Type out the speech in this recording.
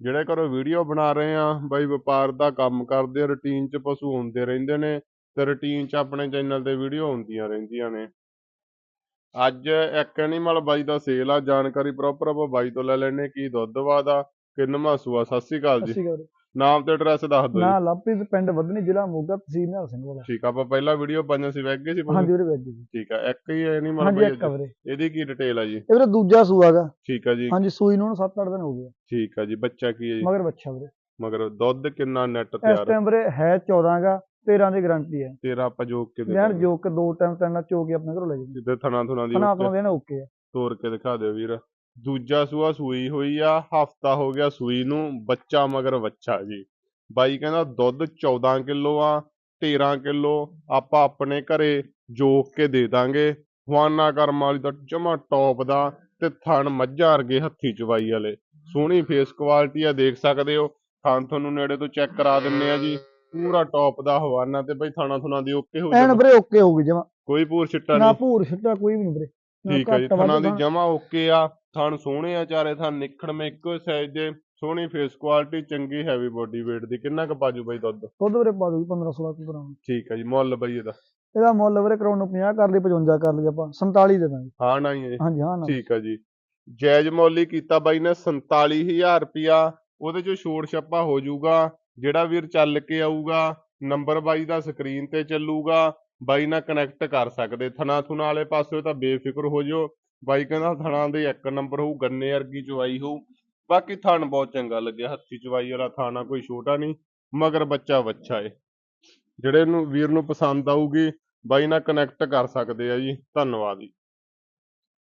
ਜਿਹੜੇ ਘਰੋਂ ਵੀਡੀਓ ਬਣਾ ਰਹੇ ਆ ਬਾਈ ਵਪਾਰ ਦਾ ਕੰਮ ਕਰਦੇ ਆ ਰੁਟੀਨ 'ਚ ਪਸ਼ੂ ਹੁੰਦੇ ਰਹਿੰਦੇ ਨੇ ਤੇ ਰੁਟੀਨ 'ਚ ਆਪਣੇ ਚੈਨਲ ਤੇ ਵੀਡੀਓ ਹੁੰਦੀਆਂ ਰਹਿੰਦੀਆਂ ਨੇ। ਅੱਜ ਇੱਕ ਐਨੀਮਲ ਬਾਈ ਦਾ ਸੇਲ ਆ, ਜਾਣਕਾਰੀ ਪ੍ਰੋਪਰ ਆਪਾਂ ਬਾਈ ਤੋਂ ਲੈ ਲੈਣੇ ਕੀ ਦੁੱਧ ਵਾਦਾ ਕਿੰਨਵਾਂ ਸੂਆ ਸਤਿ ਸ਼੍ਰੀ ਅਕਾਲ ਜੀ। ਨਾਮ ਤੇ ਐਡਰੈਸ ਦੱਸ ਦਿਓ ਨਾ ਲਵਪ੍ਰੀਤ ਪਿੰਡ ਵਧਨੀ ਜ਼ਿਲ੍ਹਾ ਮੋਗਾ ਤਹਿਸੀਲ ਨਿਹਾਲ ਸਿੰਘ ਵਾਲਾ ਠੀਕ ਆ ਆਪਾਂ ਪਹਿਲਾਂ ਵੀਡੀਓ ਪਾਈਆਂ ਸੀ ਵੈਗ ਗਏ ਸੀ? ਹਾਂਜੀ ਵੀਰੇ ਵੈਜ ਜੀ ਠੀਕ ਆ ਇੱਕ ਹੀ ਐਨੀਮਲ ਹਾਂਜੀ ਇੱਕ? ਵੀਰੇ। ਇਹਦੀ ਕੀ ਡਿਟੇਲ ਆ ਜੀ? ਇਹ ਵੀਰੇ ਦੂਜਾ ਸੂਆਗਾ ਠੀਕ ਆ ਜੀ। ਹਾਂਜੀ ਸੂਈ ਨੂੰ 7-8 ਦਿਨ ਹੋ ਗਏ ਠੀਕ ਆ ਜੀ ਬੱਚਾ ਕੀ ਹੈ ਜੀ? ਮਗਰ ਬੱਚਾ ਵੀਰੇ। ਮਗਰ ਦੁੱਧ ਕਿੰਨਾ ਨੈਟ ਇਸ ਤਿਆਰ ਟਾਈਮ ਵੀਰੇ ਹੈ 14 ਗਾ 13 ਦੀ ਗਾਰੰਟੀ ਹੈ ਤੇਰਾ ਆਪਾਂ ਜੋਕ ਕੇ ਦੇ ਯਾਰ ਦਾਂਗੇ। ਜੋ ਕਿ ਦੋ ਟਾਈਮ ਤਿੰਨ ਨਾਲ ਚੋ ਕੇ ਆਪਣੇ ਘਰੋਂ ਲੈ ਜਾਂਦੇ ਜਿੱਦੇ ਥਣਾ ਥੁਣਾ ਦੀ ਉੱਤੇ ਤੋਂ ਦੇਣਾ ਓਕੇ ਆ। ਤੋੜ ਕੇ ਦਿਖਾ ਦਿਓ ਵੀਰ। ਦੂਜਾ ਸੂਆ ਸੂਈ ਹੋਈ ਆ ਹਫਤਾ ਹੋ ਗਿਆ ਸੂਈ ਨੂੰ ਬੱਚਾ ਮਗਰ ਬੱਚਾ ਜੀ। ਬਾਈ ਕਹਿੰਦਾ ਦੁੱਧ 14 ਕਿਲੋ ਆ 13 ਕਿਲੋ ਆਪਾਂ ਆਪਣੇ ਘਰੇ ਜੋਕ ਕੇ ਦੇ ਦਾਂਗੇ। ਹਵਾਨਾ ਕਰਮ ਵਾਲੀ ਦਾ ਜਮਾ ਟੌਪ ਦਾ ਤੇ ਥਣ ਮੱਝਾਂ ਵਰਗੇ ਹੱਥੀ ਚਵਾਈ ਵਾਲੇ। ਸੋਹਣੀ ਫੇਸ ਕੁਆਲਿਟੀ ਆ ਦੇਖ ਸਕਦੇ ਹੋ। ਥਣ ਤੁਹਾਨੂੰ ਨੇੜੇ ਤੋਂ ਚੈੱਕ ਕਰਾ ਦਿੰਨੇ ਆ ਜੀ। ਪੂਰਾ ਟੌਪ ਦਾ ਹਵਾਨਾ ਤੇ ਬਈ ਥਾਣਾ ਥੁਣਾ ਦੀ ਓਕੇ ਹੋ ਜਾਣਾ ਵੀਰੇ ਓਕੇ ਹੋਊਗੀ ਜਮਾ। ਕੋਈ ਪੂਰ ਛਿੱਟਾ ਨਾ ਨਹੀਂ। ਭੂਰ ਛਿੱਟਾ ਕੋਈ ਵੀ ਨਹੀਂ ਵੀਰੇ। ਨਾ ਠੀਕ ਹੈ ਜੀ ਥਣਾ ਦੀ ਥਾਂ। ਜਮਾ ਓਕੇ ਆ। ਥਣ ਸੋਹਣੇ ਆ ਚਾਰੇ ਥਣ ਨਿਖੜਵੇਂ ਇੱਕੋ ਸਾਈਜ਼ ਦੇ ਸੋਹਣੀ ਫੇਸ ਕੁਆਲਿਟੀ ਚੰਗੀ ਹੈਵੀ ਬੋਡੀ weight ਦੀ। ਕਿੰਨਾ ਕੁ ਪਾਜੂ ਬਾਈ ਦੁੱਧ? ਦੁੱਧ ਵੀਰੇ ਪਾ ਦੂਗੀ 15-16 ਕਿਲੋ ਠੀਕ ਹੈ ਜੀ ਮੁੱਲ ਬਾਈ ਇਹਦਾ। ਇਹਦਾ ਮੁੱਲ ਵੀਰੇ ਕਰਾਉਣ ਨੂੰ 50 ਕਰ ਲਈ 55 ਕਰ ਲਈ ਆਪਾਂ 47 ਦੇ ਦਾਂਗੇ। ਹਾਂ ਨਾ ਹੀ ਹੈ ਹਾਂਜੀ ਹਾਂ ਨਾ। ਠੀਕ ਹੈ ਜੀ। ਜਾਇਜ਼ ਮੁੱਲ ਹੀ ਕੀਤਾ ਬਾਈ ਨੇ 47000 ਰੁਪਿਆ ਉਹਦੇ ਚੋਂ ਛੋੜ ਛੱਪਾ ਹੋ ਜਾਊਗਾ। ਜਿਹੜਾ ਵੀਰ ਚੱਲ ਕੇ ਆਊਗਾ ਨੰਬਰ ਬਾਈ ਦਾ ਸਕਰੀਨ ਤੇ ਚੱਲੂਗਾ। ਬਾਈ ਨਾਲ ਕਨੈਕਟ ਕਰ ਸਕਦੇ ਥਣਾ ਥੁਣਾ ਵਾਲੇ ਪਾਸੇ ਤਾਂ ਬੇਫਿਕਰ ਹੋ ਜਿਓ। ਬਾਈ ਕਹਿੰਦਾ ਥਣਾ ਦੇ ਇੱਕ ਨੰਬਰ ਹੋਊ, ਗੰਨੇ ਵਰਗੀ ਚਵਾਈ ਹੋਊ। ਬਾਕੀ ਥਣ ਬਹੁਤ ਚੰਗਾ ਲੱਗਿਆ, ਹੱਥੀ ਚਵਾਈ ਵਾਲਾ ਥਾਣਾ ਕੋਈ ਛੋਟਾ ਨਹੀਂ, ਮਗਰ ਬੱਚਾ ਬੱਚਾ ਏ। ਜਿਹੜੇ ਨੂੰ ਵੀਰ ਨੂੰ ਪਸੰਦ ਆਊਗੀ, ਬਾਈ ਨਾਲ ਕਨੈਕਟ ਕਰ ਸਕਦੇ ਆ ਜੀ। ਧੰਨਵਾਦ ਜੀ।